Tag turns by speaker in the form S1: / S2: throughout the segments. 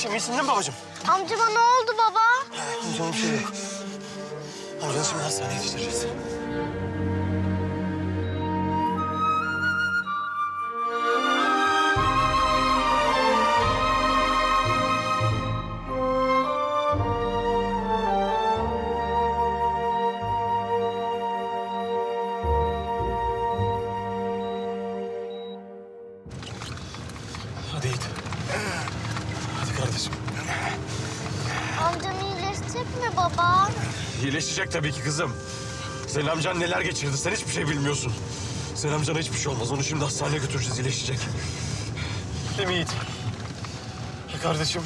S1: Elifciğim iyisin değil mi babacığım?
S2: Amcama ne oldu baba?
S1: Bir şey. Amcanı şimdi hastaneye yetiştireceğiz.
S2: İyileşecek
S1: tabii ki kızım. Senin amcan neler geçirdi sen hiçbir şey bilmiyorsun. Senin amcana hiçbir şey olmaz. Onu şimdi hastaneye götüreceğiz iyileşecek. Değil mi Yiğit? Ya kardeşim.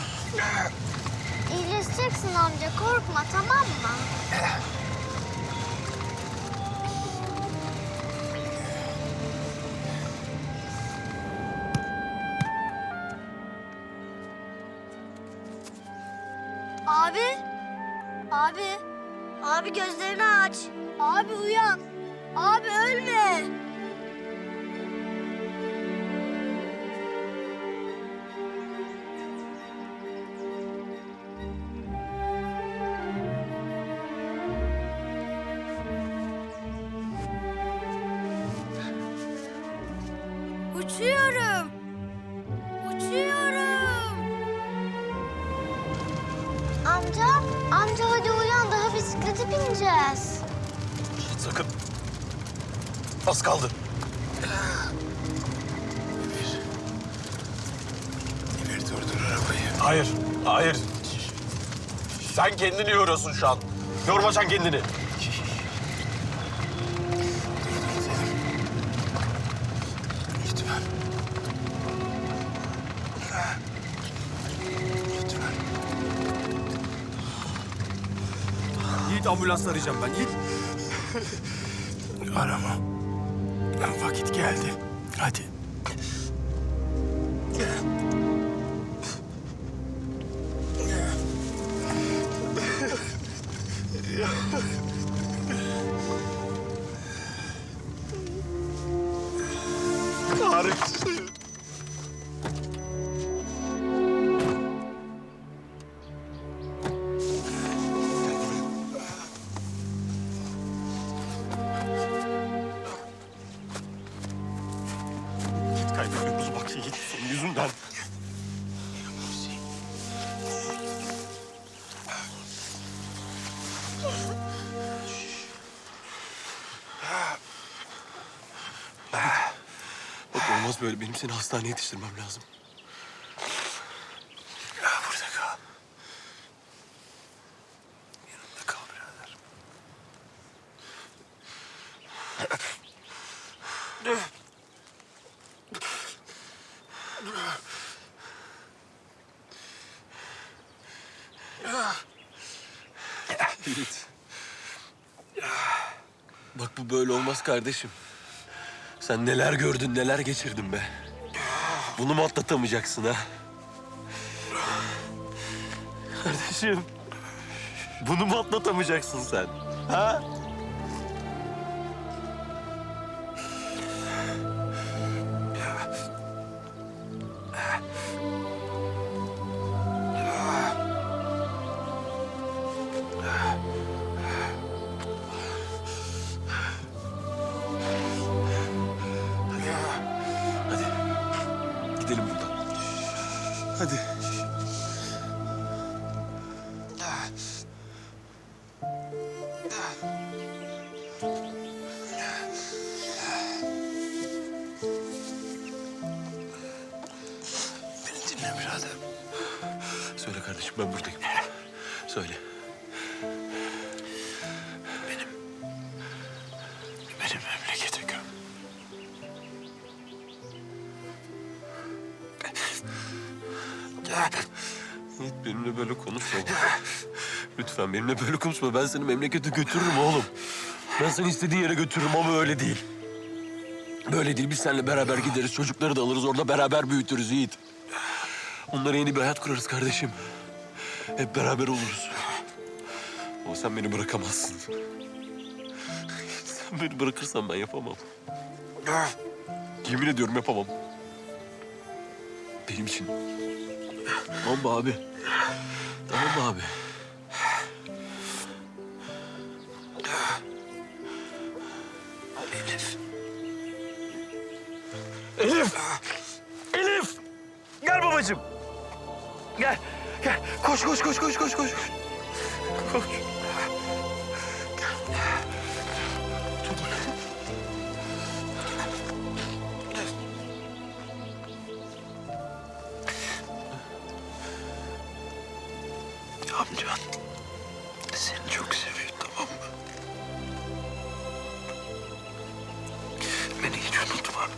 S2: İyileşeceksin amca korkma tamam mı? Abi gözlerini aç. Abi uyan. Abi ölme. Bineceğiz.
S1: Sakın. Az kaldı.
S3: Emir durdur arabayı.
S1: Hayır, hayır. Sen kendini yoruyorsun şu an. Yorma sen kendini.
S3: Lütfen.
S1: Yiğit ambulans arayacağım ben. Yiğit.
S3: Arama. Vakit geldi. Hadi.
S1: Bak olmaz böyle. Benim seni hastaneye yetiştirmem lazım.
S3: Ya burada kal. Yanımda kal birader.
S1: Yiğit. Bak bu böyle olmaz kardeşim. Sen neler gördün, neler geçirdin be. Bunu mu atlatamayacaksın ha? Kardeşim. Bunu mu atlatamayacaksın sen? Ha? Hadi. Benimle böyle konuşma. Lütfen benimle böyle konuşma. Ben seni memlekete götürürüm oğlum. Ben seni istediğin yere götürürüm ama öyle değil. Böyle değil. Biz seninle beraber gideriz. Çocukları da alırız. Orada beraber büyütürüz Yiğit. Onlara yeni bir hayat kurarız kardeşim. Hep beraber oluruz. Ama sen beni bırakamazsın. Sen beni bırakırsan ben yapamam. Yemin ediyorum yapamam. Benim için. Tamam abi? Tamam mı abi?
S3: Elif.
S4: Elif! Elif! Gel babacığım. Gel, gel. Koş, koş, koş, koş, koş, koş. Koş.
S3: Amcan seni çok seviyor tamam mı? Beni hiç unutma.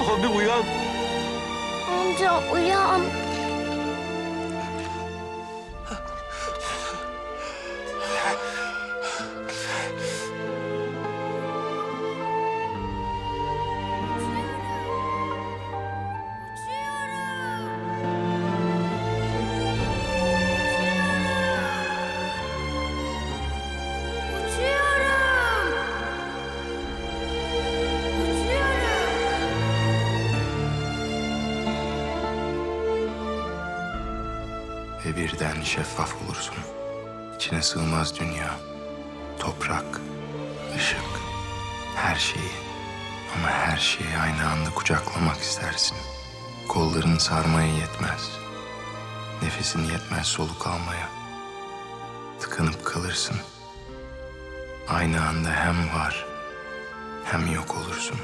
S1: Abi uyan.
S2: Amca uyan.
S5: Ve birden şeffaf olursun. İçine sığmaz dünya. Toprak, ışık, her şeyi. Ama her şeyi aynı anda kucaklamak istersin. Kolların sarmaya yetmez. Nefesin yetmez soluk almaya. Tıkanıp kalırsın. Aynı anda hem var hem yok olursun.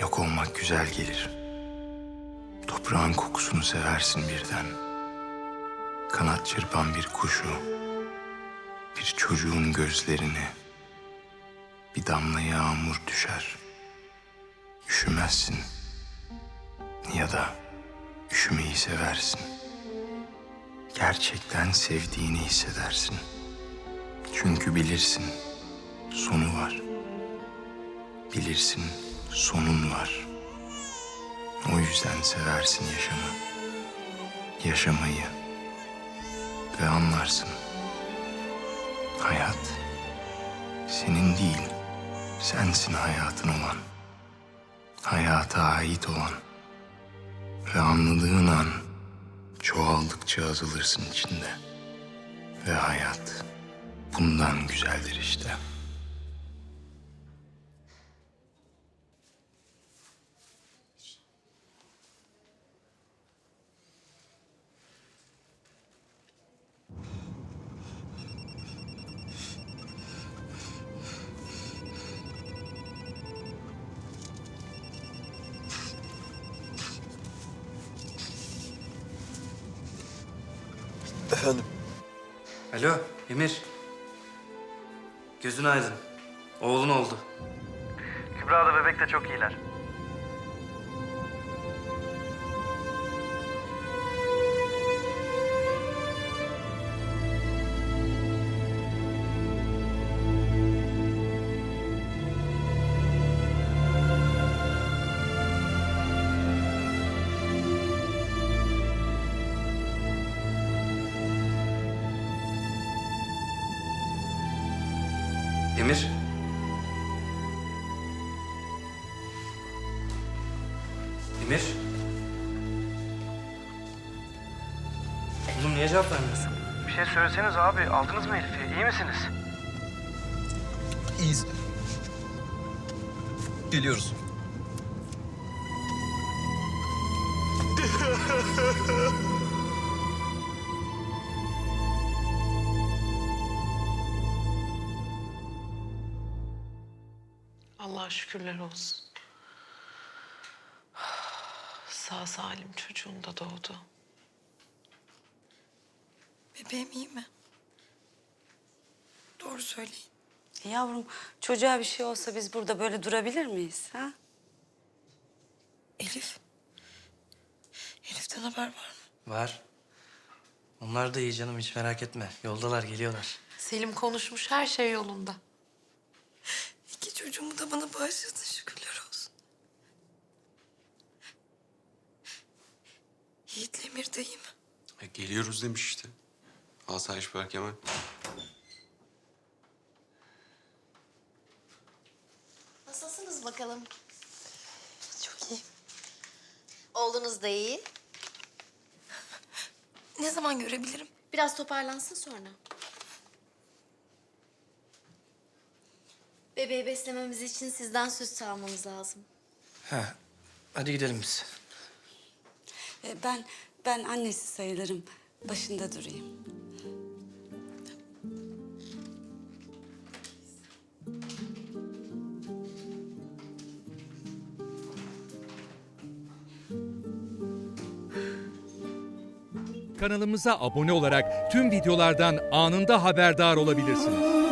S5: Yok olmak güzel gelir. Toprağın kokusunu seversin birden. Kanat çırpan bir kuşu, bir çocuğun gözlerini, bir damla yağmur düşer. Üşümezsin ya da üşümeyi seversin. Gerçekten sevdiğini hissedersin. Çünkü bilirsin sonu var. Bilirsin sonun var. O yüzden seversin yaşamı. Yaşamayı. Ve anlarsın. Hayat senin değil, sensin hayatın olan. Hayata ait olan. Ve anladığın an çoğaldıkça azalırsın içinde. Ve hayat bundan güzeldir işte.
S3: Efendim
S4: Alo, Emir. Gözün aydın. Oğlun oldu. Kübra da bebek de çok iyiler. Emir. Emir. Oğlum niye cevap vermiyorsun?
S6: Bir şey söyleseniz abi. Aldınız mı Elif'i? İyi misiniz?
S3: iyiyiz. Geliyoruz.
S7: Allah'a şükürler olsun. Sağ salim çocuğun da doğdu.
S8: Bebeğim iyi mi? Doğru söyleyin.
S9: Yavrum çocuğa bir şey olsa biz burada böyle durabilir miyiz? Ha?
S8: Elif. Elif'ten haber var mı?
S4: Var. Onlar da iyi canım hiç merak etme. Yoldalar geliyorlar.
S7: Selim konuşmuş her şey yolunda.
S8: Çocuğumu da bana bağışladın şükürler olsun. Yiğit Emir'deyim.
S3: E, geliyoruz demiş işte. Asayiş Berkemen.
S10: Nasılsınız bakalım?
S8: Çok iyi.
S10: Oğlunuz da iyi.
S8: Ne zaman görebilirim?
S10: Biraz toparlansın sonra. Bebeği beslememiz için sizden süt sağmamız lazım.
S4: Ha, hadi gidelim biz.
S9: Ee, ben ben annesi sayılırım. Başında durayım.
S11: Kanalımıza abone olarak tüm videolardan anında haberdar olabilirsiniz.